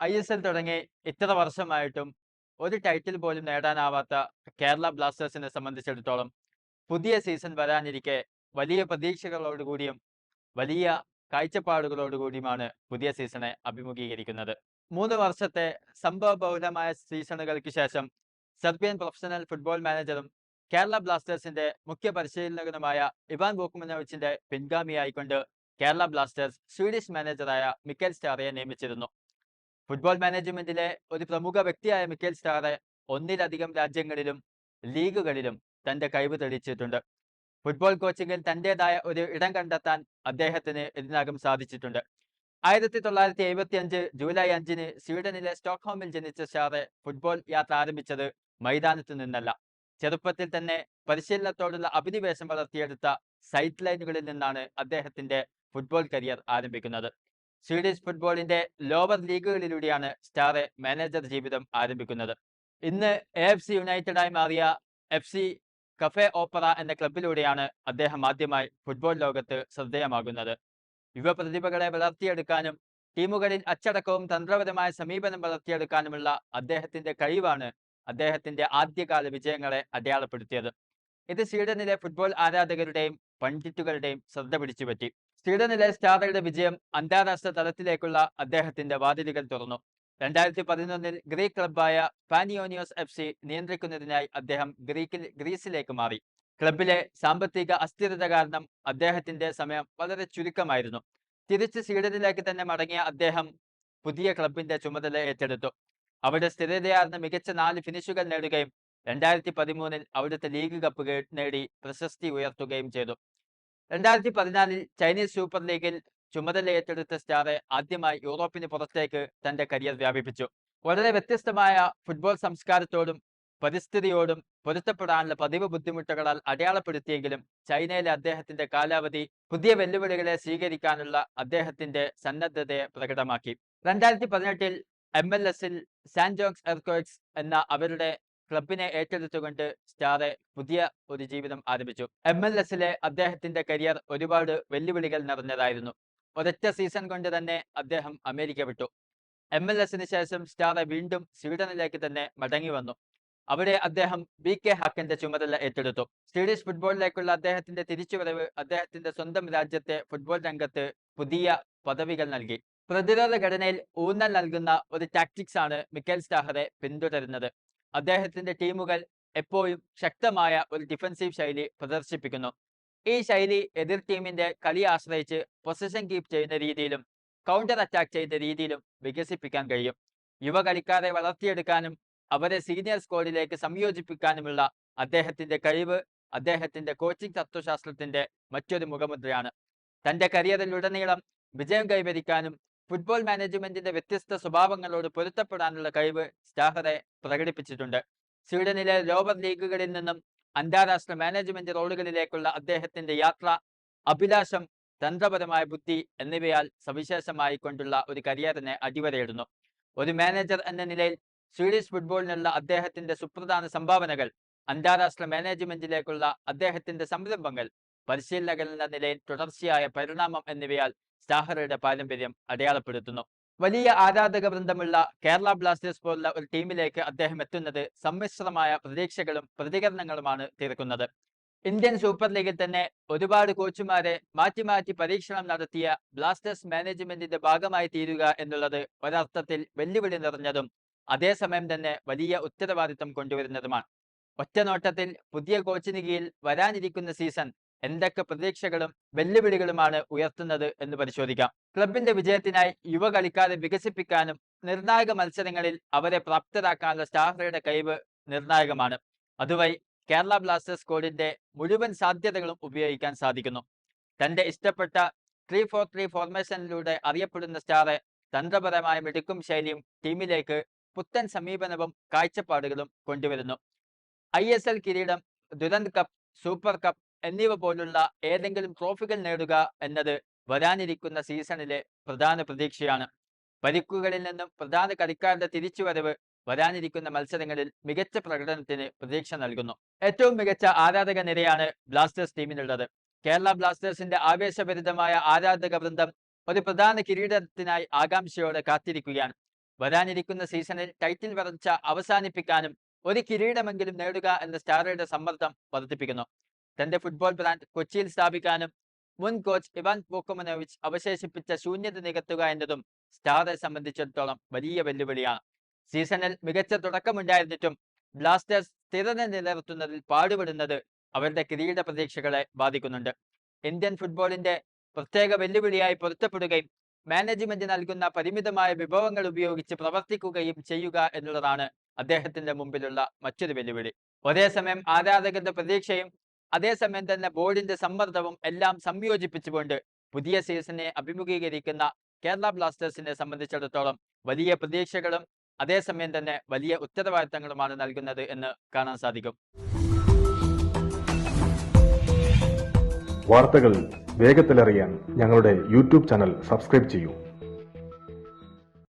I S L തുടങ്ങി ഇത്ര വർഷമായിട്ടും ഒരു ടൈറ്റിൽ പോലും നേടാനാവാത്ത കേരള ബ്ലാസ്റ്റേഴ്സിനെ സംബന്ധിച്ചിടത്തോളം പുതിയ സീസൺ വരാനിരിക്കെ വലിയ പ്രതീക്ഷകളോടുകൂടിയും വലിയ കാഴ്ചപ്പാടുകളോടുകൂടിയുമാണ് പുതിയ സീസണെ അഭിമുഖീകരിക്കുന്നത്. മൂന്ന് വർഷത്തെ സംഭവബഹുലമായ സീസണുകൾക്ക് ശേഷം സെർബിയൻ പ്രൊഫഷണൽ ഫുട്ബോൾ മാനേജറും കേരള ബ്ലാസ്റ്റേഴ്സിന്റെ മുഖ്യ പരിശീലകനുമായ ഇവാൻ ബോക്കുമനോവിച്ചിന്റെ പിൻഗാമിയായിക്കൊണ്ട് കേരള ബ്ലാസ്റ്റേഴ്സ് സ്വീഡിഷ് മാനേജറായ മിക്കൽ സ്റ്റാറിയെ നിയമിച്ചിരുന്നു. ഫുട്ബോൾ മാനേജ്മെന്റിലെ ഒരു പ്രമുഖ വ്യക്തിയായ മിക്കേൽ സ്റ്റാറെ ഒന്നിലധികം രാജ്യങ്ങളിലും ലീഗുകളിലും തന്റെ കഴിവ് തെളിയിച്ചിട്ടുണ്ട്. ഫുട്ബോൾ കോച്ചിങ്ങിൽ തന്റേതായ ഒരു ഇടം കണ്ടെത്താൻ അദ്ദേഹത്തിന് ഇതിനകം സാധിച്ചിട്ടുണ്ട്. ആയിരത്തി തൊള്ളായിരത്തി എഴുപത്തി അഞ്ച് ജൂലൈ അഞ്ചിന് സ്വീഡനിലെ സ്റ്റോക്ക്ഹോമിൽ ജനിച്ച ഷാറെ ഫുട്ബോൾ യാത്ര ആരംഭിച്ചത് മൈതാനത്തു നിന്നല്ല. ചെറുപ്പത്തിൽ തന്നെ പരിശീലനത്തോടുള്ള അഭിനിവേശം വളർത്തിയെടുത്ത സൈറ്റ് ലൈനുകളിൽ നിന്നാണ് അദ്ദേഹത്തിന്റെ ഫുട്ബോൾ കരിയർ ആരംഭിക്കുന്നത്. സ്വീഡിഷ് ഫുട്ബോളിന്റെ ലോവർ ലീഗുകളിലൂടെയാണ് സ്റ്റാറെ മാനേജർ ജീവിതം ആരംഭിക്കുന്നത്. ഇന്ന് എ എഫ് സി യുണൈറ്റഡായി മാറിയ എഫ് സി കഫേ ഓപ്പറ എന്ന ക്ലബിലൂടെയാണ് അദ്ദേഹം ആദ്യമായി ഫുട്ബോൾ ലോകത്ത് ശ്രദ്ധേയമാകുന്നത്. യുവ പ്രതിഭകളെ വളർത്തിയെടുക്കാനും ടീമുകളിൽ അച്ചടക്കവും തന്ത്രപരമായ സമീപനം വളർത്തിയെടുക്കാനുമുള്ള അദ്ദേഹത്തിന്റെ കഴിവാണ് അദ്ദേഹത്തിന്റെ ആദ്യകാല വിജയങ്ങളെ അടയാളപ്പെടുത്തിയത്. ഇത് സ്വീഡനിലെ ഫുട്ബോൾ ആരാധകരുടെയും പണ്ഡിറ്റുകളുടെയും ശ്രദ്ധ പിടിച്ചുപറ്റി. സ്വീഡനിലെ സ്റ്റാറയുടെ വിജയം അന്താരാഷ്ട്ര തലത്തിലേക്കുള്ള അദ്ദേഹത്തിന്റെ വാതിലുകൾ തുറന്നു. രണ്ടായിരത്തി പതിനൊന്നിൽ ഗ്രീക്ക് ക്ലബായ പാനിയോനിയോസ് എഫ് സി നിയന്ത്രിക്കുന്നതിനായി അദ്ദേഹം ഗ്രീക്കിൽ ഗ്രീസിലേക്ക് മാറി. ക്ലബിലെ സാമ്പത്തിക അസ്ഥിരത കാരണം അദ്ദേഹത്തിന്റെ സമയം വളരെ ചുരുക്കമായിരുന്നു. തിരിച്ച് സ്വീഡനിലേക്ക് തന്നെ മടങ്ങിയ അദ്ദേഹം പുതിയ ക്ലബിന്റെ ചുമതല ഏറ്റെടുത്തു. അവിടെ സ്ഥിരതയാർന്ന മികച്ച നാല് ഫിനിഷുകൾ നേടുകയും രണ്ടായിരത്തി പതിമൂന്നിൽ അവിടുത്തെ ലീഗ് കപ്പ് നേടി പ്രശസ്തി ഉയർത്തുകയും ചെയ്തു. രണ്ടായിരത്തി പതിനാലിൽ ചൈനീസ് സൂപ്പർ ലീഗിൽ ചുമതല ഏറ്റെടുത്ത സ്റ്റാറെ ആദ്യമായി യൂറോപ്പിന് പുറത്തേക്ക് തന്റെ കരിയർ വ്യാപിപ്പിച്ചു. വളരെ വ്യത്യസ്തമായ ഫുട്ബോൾ സംസ്കാരത്തോടും പരിസ്ഥിതിയോടും പൊരുത്തപ്പെടാനുള്ള പതിവ് ബുദ്ധിമുട്ടുകളാൽ അടയാളപ്പെടുത്തിയെങ്കിലും ചൈനയിലെ അദ്ദേഹത്തിന്റെ കാലാവധി പുതിയ വെല്ലുവിളികളെ സ്വീകരിക്കാനുള്ള അദ്ദേഹത്തിന്റെ സന്നദ്ധതയെ പ്രകടമാക്കി. രണ്ടായിരത്തി പതിനെട്ടിൽ എം എൽ എസിൽ സാൻ ജോക്സ് എർക്കോയ്സ് എന്ന അവരുടെ ക്ലബിനെ ഏറ്റെടുത്തുകൊണ്ട് സ്റ്റാറെ പുതിയ ഒരു ജീവിതം ആരംഭിച്ചു. എം എൽ എസിലെ അദ്ദേഹത്തിന്റെ കരിയർ ഒരുപാട് വെല്ലുവിളികൾ നിറഞ്ഞതായിരുന്നു. ഒരൊറ്റ സീസൺ കൊണ്ട് തന്നെ അദ്ദേഹം അമേരിക്ക വിട്ടു. എം എൽ എസിന് ശേഷം സ്റ്റാറെ വീണ്ടും സ്വീഡനിലേക്ക് തന്നെ മടങ്ങി വന്നു. അവിടെ അദ്ദേഹം ബി കെ ഹാക്കന്റെ ചുമതല ഏറ്റെടുത്തു. സ്വീഡിഷ് ഫുട്ബോളിലേക്കുള്ള അദ്ദേഹത്തിന്റെ തിരിച്ചുവരവ് അദ്ദേഹത്തിന്റെ സ്വന്തം രാജ്യത്തെ ഫുട്ബോൾ രംഗത്ത് പുതിയ പദവികൾ നൽകി. പ്രതിരോധ ഘടനയിൽ ഊന്നൽ നൽകുന്ന ഒരു ടാക്ടിക്സ് ആണ് മിക്കൽ സ്റ്റാഹറെ പിന്തുടരുന്നത്. അദ്ദേഹത്തിന്റെ ടീമുകൾ എപ്പോഴും ശക്തമായ ഒരു ഡിഫൻസീവ് ശൈലി പ്രദർശിപ്പിക്കുന്നു. ഈ ശൈലി എതിർ ടീമിന്റെ കളി ആശ്രയിച്ച് പൊസിഷൻ കീപ്പ് ചെയ്യുന്ന രീതിയിലും കൗണ്ടർ അറ്റാക്ക് ചെയ്യുന്ന രീതിയിലും വികസിപ്പിക്കാൻ കഴിയും. യുവ കളിക്കാരെ വളർത്തിയെടുക്കാനും അവരെ സീനിയർ സ്കോഡിലേക്ക് സംയോജിപ്പിക്കാനുമുള്ള അദ്ദേഹത്തിന്റെ കഴിവ് അദ്ദേഹത്തിന്റെ കോച്ചിങ് തത്വശാസ്ത്രത്തിന്റെ മറ്റൊരു മുഖമുദ്രയാണ്. തന്റെ കരിയറിലുടനീളം വിജയം കൈവരിക്കാനും ഫുട്ബോൾ മാനേജ്മെന്റിന്റെ വ്യത്യസ്ത സ്വഭാവങ്ങളോട് പൊരുത്തപ്പെടാനുള്ള കഴിവ് സ്റ്റാഹറെ പ്രകടിപ്പിച്ചിട്ടുണ്ട്. സ്വീഡനിലെ ലോവർ ലീഗുകളിൽ നിന്നും അന്താരാഷ്ട്ര മാനേജ്മെന്റ് റോളുകളിലേക്കുള്ള അദ്ദേഹത്തിന്റെ യാത്ര അഭിലാഷം തന്ത്രപരമായ ബുദ്ധി എന്നിവയാൽ സവിശേഷമായി കൊണ്ടുള്ള ഒരു കരിയറിനെ അടിവരയിടുന്നു. ഒരു മാനേജർ എന്ന നിലയിൽ സ്വീഡിഷ് ഫുട്ബോളിനുള്ള അദ്ദേഹത്തിന്റെ സുപ്രധാന സംഭാവനകൾ അന്താരാഷ്ട്ര മാനേജ്മെന്റിലേക്കുള്ള അദ്ദേഹത്തിന്റെ സംരംഭങ്ങൾ പരിശീലകൻ എന്ന നിലയിൽ തുടർച്ചയായ പരിണാമം എന്നിവയാൽ സ്റ്റാഹറുടെ പാരമ്പര്യം അടയാളപ്പെടുത്തുന്നു. വലിയ ആരാധക വൃന്ദമുള്ള കേരള ബ്ലാസ്റ്റേഴ്സ് പോലുള്ള ഒരു ടീമിലേക്ക് അദ്ദേഹം എത്തുന്നത് സമ്മിശ്രമായ പ്രതീക്ഷകളും പ്രതികരണങ്ങളുമാണ് തീർക്കുന്നത്. ഇന്ത്യൻ സൂപ്പർ ലീഗിൽ തന്നെ ഒരുപാട് കോച്ചുമാരെ മാറ്റി മാറ്റി പരീക്ഷണം നടത്തിയ ബ്ലാസ്റ്റേഴ്സ് മാനേജ്മെന്റിന്റെ ഭാഗമായി തീരുക എന്നുള്ളത് ഒരർത്ഥത്തിൽ വെല്ലുവിളി നിറഞ്ഞതും അതേസമയം തന്നെ വലിയ ഉത്തരവാദിത്തം കൊണ്ടുവരുന്നതുമാണ്. ഒറ്റനോട്ടത്തിൽ പുതിയ കോച്ചിന് കീഴിൽ വരാനിരിക്കുന്ന സീസൺ എന്തൊക്കെ പ്രതീക്ഷകളും വെല്ലുവിളികളുമാണ് ഉയർത്തുന്നത് എന്ന് പരിശോധിക്കാം. ക്ലബിന്റെ വിജയത്തിനായി യുവ കളിക്കാരെ വികസിപ്പിക്കാനും നിർണായക മത്സരങ്ങളിൽ അവരെ പ്രാപ്തരാക്കാനുള്ള സ്റ്റാഫറയുടെ കഴിവ് നിർണായകമാണ്. അതുവഴി കേരള ബ്ലാസ്റ്റേഴ്സ് സ്കോഡിന്റെ മുഴുവൻ സാധ്യതകളും ഉപയോഗിക്കാൻ സാധിക്കുന്നു. തന്റെ ഇഷ്ടപ്പെട്ട ത്രീ ഫോർ ത്രീ ഫോർമേഷനിലൂടെ അറിയപ്പെടുന്ന സ്റ്റാറെ തന്ത്രപരമായ മിടുക്കും ശൈലിയും ടീമിലേക്ക് പുത്തൻ സമീപനവും കാഴ്ചപ്പാടുകളും കൊണ്ടുവരുന്നു. ഐ കിരീടം ദുരന്ത് കപ്പ് സൂപ്പർ കപ്പ് എന്നിവ പോലുള്ള ഏതെങ്കിലും ട്രോഫികൾ നേടുക എന്നത് വരാനിരിക്കുന്ന സീസണിലെ പ്രധാന പ്രതീക്ഷയാണ്. പരിക്കുകളിൽ നിന്നും പ്രധാന കളിക്കാരുടെ തിരിച്ചുവരവ് വരാനിരിക്കുന്ന മത്സരങ്ങളിൽ മികച്ച പ്രകടനത്തിന് പ്രതീക്ഷ നൽകുന്നു. ഏറ്റവും മികച്ച ആരാധക നിരയാണ് ബ്ലാസ്റ്റേഴ്സ് ടീമിനുള്ളത്. കേരള ബ്ലാസ്റ്റേഴ്സിന്റെ ആവേശഭരിതമായ ആരാധക വൃന്ദം ഒരു പ്രധാന കിരീടത്തിനായി ആകാംക്ഷയോടെ കാത്തിരിക്കുകയാണ്. വരാനിരിക്കുന്ന സീസണിൽ ടൈറ്റിൽ വരച്ച അവസാനിപ്പിക്കാനും ഒരു കിരീടമെങ്കിലും നേടുക എന്ന സ്റ്റാറയുടെ സമ്മർദ്ദം വർദ്ധിപ്പിക്കുന്നു. തന്റെ ഫുട്ബോൾ ബ്രാൻഡ് കൊച്ചിയിൽ സ്ഥാപിക്കാനും മുൻ കോച്ച് ഇവാൻ പോക്കോമനോവിച്ച് അവശേഷിപ്പിച്ച ശൂന്യത നികത്തുക എന്നതും സ്റ്റാറെ സംബന്ധിച്ചിടത്തോളം വലിയ വെല്ലുവിളിയാണ്. സീസണിൽ മികച്ച തുടക്കമുണ്ടായിരുന്നിട്ടും ബ്ലാസ്റ്റേഴ്സ് സ്ഥിരത നിലനിർത്തുന്നതിൽ പാടുപെടുന്നത് അവരുടെ കിരീട പ്രതീക്ഷകളെ ബാധിക്കുന്നുണ്ട്. ഇന്ത്യൻ ഫുട്ബോളിന്റെ പ്രത്യേക വെല്ലുവിളിയായി പൊരുത്തപ്പെടുകയും മാനേജ്മെന്റ് നൽകുന്ന പരിമിതമായ വിഭവങ്ങൾ ഉപയോഗിച്ച് പ്രവർത്തിക്കുകയും ചെയ്യുക എന്നുള്ളതാണ് അദ്ദേഹത്തിന്റെ മുമ്പിലുള്ള മറ്റൊരു വെല്ലുവിളി. ഒരേ സമയം ആരാധകരുടെ പ്രതീക്ഷയും അതേസമയം തന്നെ ബോർഡിന്റെ സമ്മർദ്ദവും എല്ലാം സംയോജിപ്പിച്ചുകൊണ്ട് പുതിയ സീസണെ അഭിമുഖീകരിക്കുന്ന കേരള ബ്ലാസ്റ്റേഴ്സിനെ സംബന്ധിച്ചിടത്തോളം വലിയ പ്രതീക്ഷകളും അതേസമയം തന്നെ വലിയ ഉത്തരവാദിത്തങ്ങളുമാണ് നൽകുന്നത് എന്ന് കാണാൻ സാധിക്കും. വാർത്തകൾ വേഗത്തിലറിയാൻ ഞങ്ങളുടെ യൂട്യൂബ് ചാനൽ സബ്സ്ക്രൈബ് ചെയ്യൂ.